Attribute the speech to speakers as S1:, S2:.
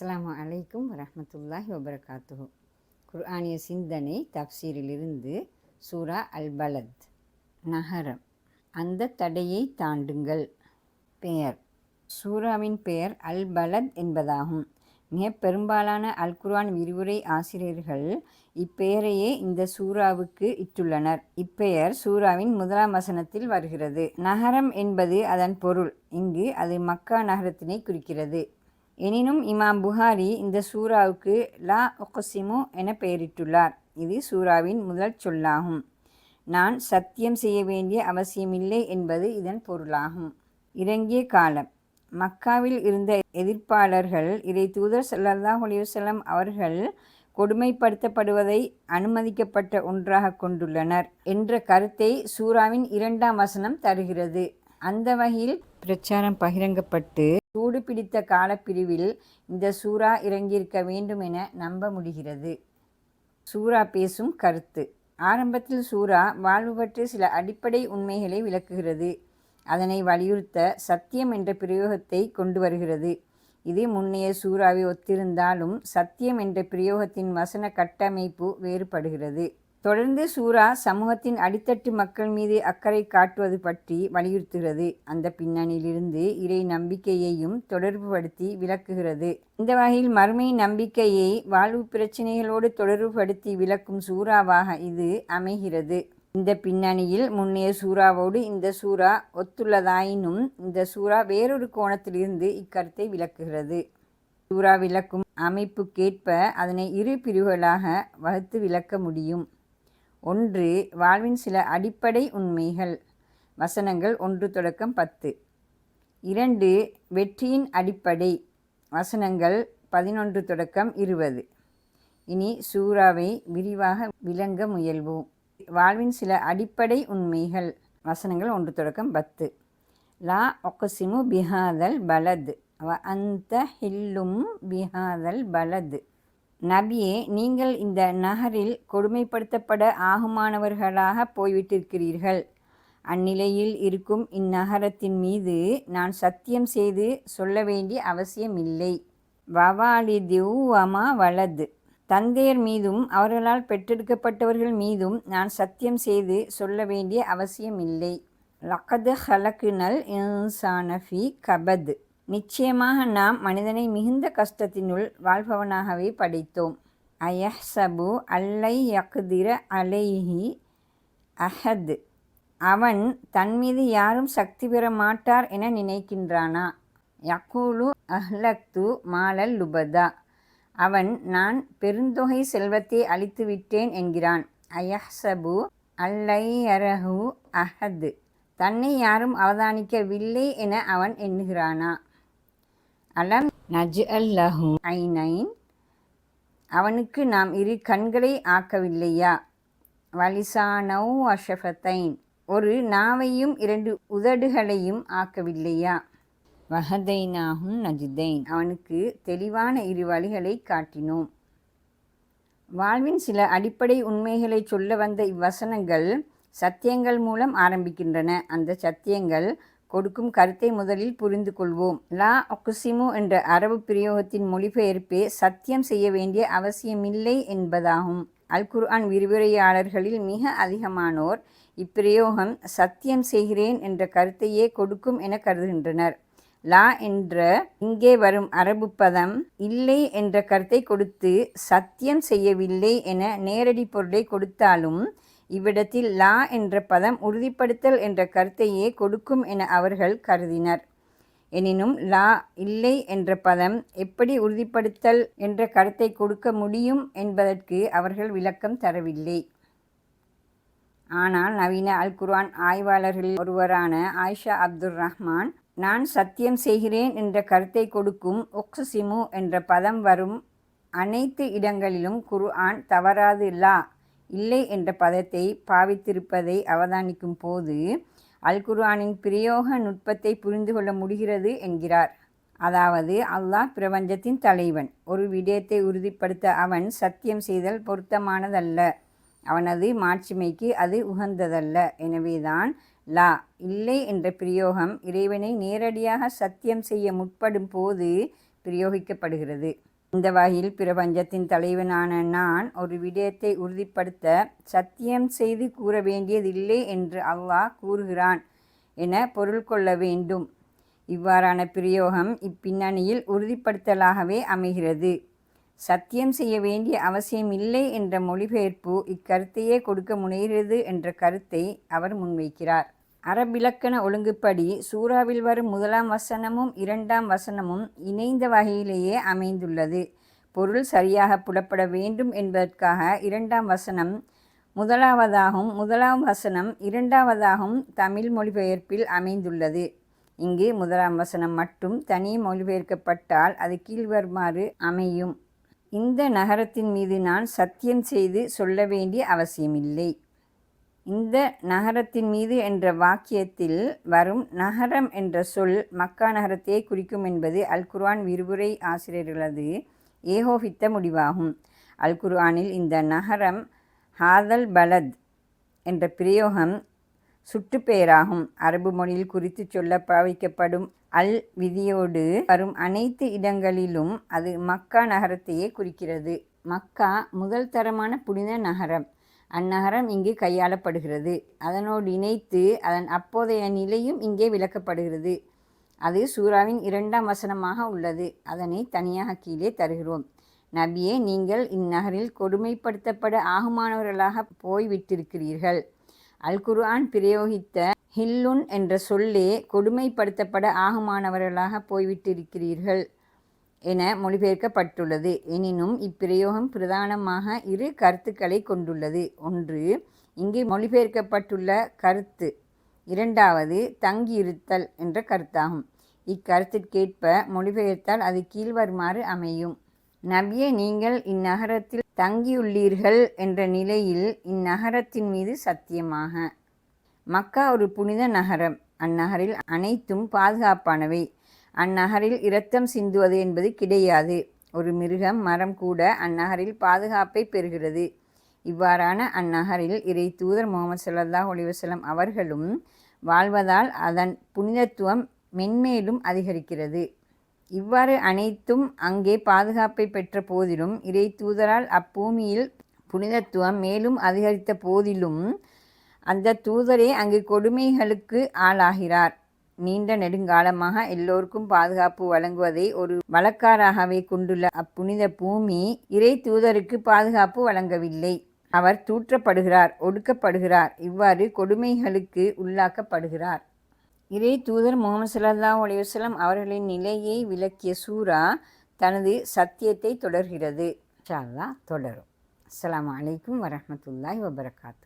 S1: அஸ்லாம் அலைக்கும் வரமத்துல்லாஹி வபரகாத்துஹு. குர்ஆனிய சிந்தனை தப்சீரிலிருந்து சூரா அல் பலத் நகரம் அந்த தடையை தாண்டுங்கள். பெயர். சூராவின் பெயர் அல் பலத் என்பதாகும். மிக பெரும்பாலான அல் குர்ஆன் விரிவுரை ஆசிரியர்கள் இப்பெயரையே இந்த சூறாவுக்கு இட்டுள்ளனர். இப்பெயர் சூறாவின் முதலாம் வசனத்தில் வருகிறது. நகரம் என்பது அதன் பொருள். இங்கு அது மக்கா நகரத்தினை குறிக்கிறது. எனினும் இமாம் புகாரி இந்த சூறாவுக்கு லா ஒகசிமு என பெயரிட்டுள்ளார். இது சூறாவின் முதல் சொல்லாகும். நான் சத்தியம் செய்ய வேண்டிய அவசியமில்லை என்பது இதன் பொருளாகும். இறங்கிய காலம். மக்காவில் இருந்த எதிர்ப்பாளர்கள் இதை தூதர் ஸல்லல்லாஹு அலைஹி அவர்கள் கொடுமைப்படுத்தப்படுவதை அனுமதிக்கப்பட்ட ஒன்றாக கொண்டுள்ளனர் என்ற கருத்தை சூறாவின் இரண்டாம் வசனம் தருகிறது. அந்த வகையில் பிரச்சாரம் பகிரங்கப்பட்டு சூடு பிடித்த காலப்பிரிவில் இந்த சூறா இறங்கியிருக்க வேண்டும் என நம்ப முடிகிறது. சூறா பேசும் கருத்து. ஆரம்பத்தில் சூறா வாழ்வு பற்றி சில அடிப்படை உண்மைகளை விளக்குகிறது. அதனை வலியுறுத்த சத்தியம் என்ற பிரயோகத்தை கொண்டு வருகிறது. இது முன்னைய சூறாவை ஒத்திருந்தாலும் சத்தியம் என்ற பிரயோகத்தின் வசன கட்டமைப்பு வேறுபடுகிறது. தொடர்ந்து சூரா சமூகத்தின் அடித்தட்டு மக்கள் மீது அக்கறை காட்டுவது பற்றி வலியுறுத்துகிறது. அந்த பின்னணியிலிருந்து இறை நம்பிக்கையையும் தொடர்புபடுத்தி விளக்குகிறது. இந்த வகையில் மறுமை நம்பிக்கையை வாழ்வு பிரச்சினைகளோடு தொடர்புபடுத்தி விளக்கும் சூறாவாக இது அமைகிறது. இந்த பின்னணியில் முன்னைய சூறாவோடு இந்த சூறா ஒத்துள்ளதாயினும் இந்த சூறா வேறொரு கோணத்திலிருந்து இக்கருத்தை விளக்குகிறது. சூறா விளக்கும் அமைப்புக்கேற்ப அதனை இரு பிரிவுகளாக வகுத்து விளக்க முடியும். ஒன்று வாழ்வின் சில அடிப்படை உண்மைகள். வசனங்கள் ஒன்று தொடக்கம் பத்து. இரண்டு வெற்றியின் அடிப்படை. வசனங்கள் பதினொன்று தொடக்கம் இருபது. இனி சூறாவை விரிவாக விளங்க முயல்வோம். வாழ்வின் சில அடிப்படை உண்மைகள். வசனங்கள் ஒன்று தொடக்கம் பத்து. லா ஒக்கசிமு பிஹாதல் பலது. வ அந்த ஹில்லும் பிஹாதல் பலது. நபியே நீங்கள் இந்த நகரில் கொடுமைப்படுத்தப்பட ஆகுமானவர்களாக போய்விட்டிருக்கிறீர்கள். அந்நிலையில் இருக்கும் இந்நகரத்தின் மீது நான் சத்தியம் செய்து சொல்ல வேண்டிய அவசியமில்லை. வவாலி திவ்வமா வலது. தந்தையர் மீதும் அவர்களால் பெற்றெடுக்கப்பட்டவர்கள் மீதும் நான் சத்தியம் செய்து சொல்ல வேண்டிய அவசியமில்லை. லக்கது ஹலக்குனல் இன்சானஃபி கபத். நிச்சயமாக நாம் மனிதனை மிகுந்த கஷ்டத்தினுள் வாழ்பவனாகவே படைத்தோம். அயஹ்சபு அல்லை யக்திர அலைஹி அஹத். அவன் தன் மீது யாரும் சக்தி பெற மாட்டார் என நினைக்கின்றானா? யக்கூலு அஹ்லக்து மாலல் லுபதா. அவன் நான் பெருந்தொகை செல்வத்தை அழித்து விட்டேன் என்கிறான். அயஹ்சபு அல்லை அரஹு அஹத். தன்னை யாரும் அவதானிக்கவில்லை என அவன் எண்ணுகிறானா? அலம் நஜ் அல்லஹு ஐநைன். அவனுக்கு நாம் இரு கண்களை ஆக்கவில்லையா? வலிசானவ் அஷஃபத்தைன். ஒரு நாவையும் இரண்டு உதடுகளையும் ஆக்கவில்லையா? வஹதைனாகும் நஜிதைன். அவனுக்கு தெளிவான இரு வழிகளை காட்டினோம். வாழ்வின் சில அடிப்படை உண்மைகளை சொல்ல வந்த இவ்வசனங்கள் சத்தியங்கள் மூலம் ஆரம்பிக்கின்றன. அந்த சத்தியங்கள் கொடுக்கும் கருத்தை முதலில் புரிந்து கொள்வோம் லா ஒக்குசிமு என்ற அரபு பிரயோகத்தின் மொழிபெயர்ப்பே சத்தியம் செய்ய வேண்டிய அவசியமில்லை என்பதாகும். அல் குர்ஆன் விரிவுரையாளர்களில் மிக அதிகமானோர் இப்பிரயோகம் சத்தியம் செய்கிறேன் என்ற கருத்தையே கொடுக்கும் என கருதுகின்றனர். லா என்ற இங்கே வரும் அரபு பதம் இல்லை என்ற கருத்தை கொடுத்து சத்தியம் செய்யவில்லை என நேரடி பொருளை கொடுத்தாலும் இவ்விடத்தில் லா என்ற பதம் உறுதிப்படுத்தல் என்ற கருத்தையே கொடுக்கும் என அவர்கள் கருதினர். எனினும் லா இல்லை என்ற பதம் எப்படி உறுதிப்படுத்தல் என்ற கருத்தை கொடுக்க முடியும் என்பதற்கு அவர்கள் விளக்கம் தரவில்லை. ஆனால் நவீன அல் குர்ஆன் ஆய்வாளர்களில் ஒருவரான ஆயிஷா அப்துல் ரஹ்மான் நான் சத்தியம் செய்கிறேன் என்ற கருத்தை கொடுக்கும் ஒக்ஸிமு என்ற பதம் வரும் அனைத்து இடங்களிலும் குர்ஆன் தவறாது லா. இல்லை என்ற பதத்தை பாவித்திருப்பதை அவதானிக்கும் போது அல்குர்ஆனின் பிரயோக நுட்பத்தை புரிந்து கொள்ள முடிகிறது என்கிறார். அதாவது அல்லாஹ் பிரபஞ்சத்தின் தலைவன். ஒரு விடயத்தை உறுதிப்படுத்த அவன் சத்தியம் செய்தல் பொருத்தமானதல்ல. அவனது மாட்சிமைக்கு அது உகந்ததல்ல. எனவேதான் லா இல்லை என்ற பிரயோகம் இறைவனை நேரடியாக சத்தியம் செய்ய முற்படும் போது பிரயோகிக்கப்படுகிறது. இந்த வகையில் பிரபஞ்சத்தின் தலைவனான நான் ஒரு விடயத்தை உறுதிப்படுத்த சத்தியம் செய்து கூற வேண்டியதில்லை என்று அல்லாஹ் கூறுகிறான் என பொருள் கொள்ள வேண்டும். இவ்வாறான பிரயோகம் இப்பின்னணியில் உறுதிப்படுத்தலாகவே அமைகிறது. சத்தியம் செய்ய வேண்டிய அவசியம் இல்லை என்ற மொழிபெயர்ப்பு இக்கருத்தையே கொடுக்க முனைகிறது என்ற கருத்தை அவர் முன்வைக்கிறார். அரபிலக்கண ஒழுங்குப்படி சூறாவில் வரும் முதலாம் வசனமும் இரண்டாம் வசனமும் இணைந்த வகையிலேயே அமைந்துள்ளது. பொருள் சரியாக புலப்பட வேண்டும் என்பதற்காக இரண்டாம் வசனம் முதலாவதாகவும் முதலாம் வசனம் இரண்டாவதாகவும் தமிழ் மொழிபெயர்ப்பில் அமைந்துள்ளது. இங்கு முதலாம் வசனம் மட்டும் தனி மொழிபெயர்க்கப்பட்டால் அது கீழ்வருமாறு அமையும். இந்த நகரத்தின் மீது நான் சத்தியம் செய்து சொல்ல வேண்டிய அவசியமில்லை. இந்த நகரத்தின் மீது என்ற வாக்கியத்தில் வரும் நகரம் என்ற சொல் மக்கா நகரத்தையே குறிக்கும் என்பது அல் குர்ஆன் விரிவுரை ஆசிரியர்களது ஏகோபித்த முடிவாகும். அல் குர்ஆனில் இந்த நகரம் ஹாதல் பலத் என்ற பிரயோகம் சுற்றுப்பெயராகும் அரபு மொழியில் குறித்து சொல்ல பாவிக்கப்படும் அல் விதியோடு வரும் அனைத்து இடங்களிலும் அது மக்கா நகரத்தையே குறிக்கிறது. மக்கா முதல் தரமான புனித நகரம். அந்நகரம் இங்கு கையாளப்படுகிறது. அதனோடு இணைத்து அதன் அப்போதைய நிலையும் இங்கே விளக்கப்படுகிறது. அது சூறாவின் இரண்டாம் வசனமாக உள்ளது. அதனை தனியாக கீழே தருகிறோம். நபியே நீங்கள் இந்நகரில் கொடுமைப்படுத்தப்பட ஆகுமானவர்களாக போய்விட்டிருக்கிறீர்கள். அல் குர்ஆன் பிரயோகித்த ஹில்லுன் என்ற சொல்லே கொடுமைப்படுத்தப்பட ஆகுமானவர்களாக போய்விட்டிருக்கிறீர்கள். என மொழிபெயர்க்கப்பட்டுள்ளது. எனினும் இப்பிரயோகம் பிரதானமாக இரு கருத்துக்களை கொண்டுள்ளது. ஒன்று இங்கு மொழிபெயர்க்கப்பட்டுள்ள கருத்து. இரண்டாவது தங்கியிருத்தல் என்ற கருத்தாகும். இக்கருத்திற்கேற்ப மொழிபெயர்த்தால் அது கீழ்வருமாறு அமையும். நபியே நீங்கள் இந்நகரத்தில் தங்கியுள்ளீர்கள் என்ற நிலையில் இந்நகரத்தின் மீது சத்தியமாக. மக்கா ஒரு புனித நகரம். அந்நகரில் அனைத்தும் பாதுகாப்பானவை. அந்நகரில் இரத்தம் சிந்துவது என்பது கிடையாது. ஒரு மிருகம் மரம் கூட அந்நகரில் பாதுகாப்பை பெறுகிறது. இவ்வாறான அந்நகரில் இறை தூதர் முகமது சல்லாஹ் ஒலிவசலம் அவர்களும் வாழ்வதால் அதன் புனிதத்துவம் மென்மேலும் அதிகரிக்கிறது. இவ்வாறு அனைத்தும் அங்கே பாதுகாப்பை பெற்ற போதிலும் இறை தூதரால் அப்பூமியில் புனிதத்துவம் மேலும் அதிகரித்த போதிலும் அந்த தூதரே அங்கு கொடுமைகளுக்கு ஆளாகிறார். நீண்ட நெடுங்காலமாக எல்லோருக்கும் பாதுகாப்பு வழங்குவதை ஒரு வழக்காராகவே கொண்டுள்ள அப்புனித பூமி இறை தூதருக்கு பாதுகாப்பு வழங்கவில்லை. அவர் தூற்றப்படுகிறார் ஒடுக்கப்படுகிறார். இவ்வாறு கொடுமைகளுக்கு உள்ளாக்கப்படுகிறார். இறை தூதர் முகமது சல்லா அலையுஸ்லாம் அவர்களின் நிலையை விளக்கிய சூரா தனது சத்தியத்தை தொடர்கிறது. தொடரும். அஸ்லாம் வலைக்கம் வரமத்துல்லாய் வபரகாத்து.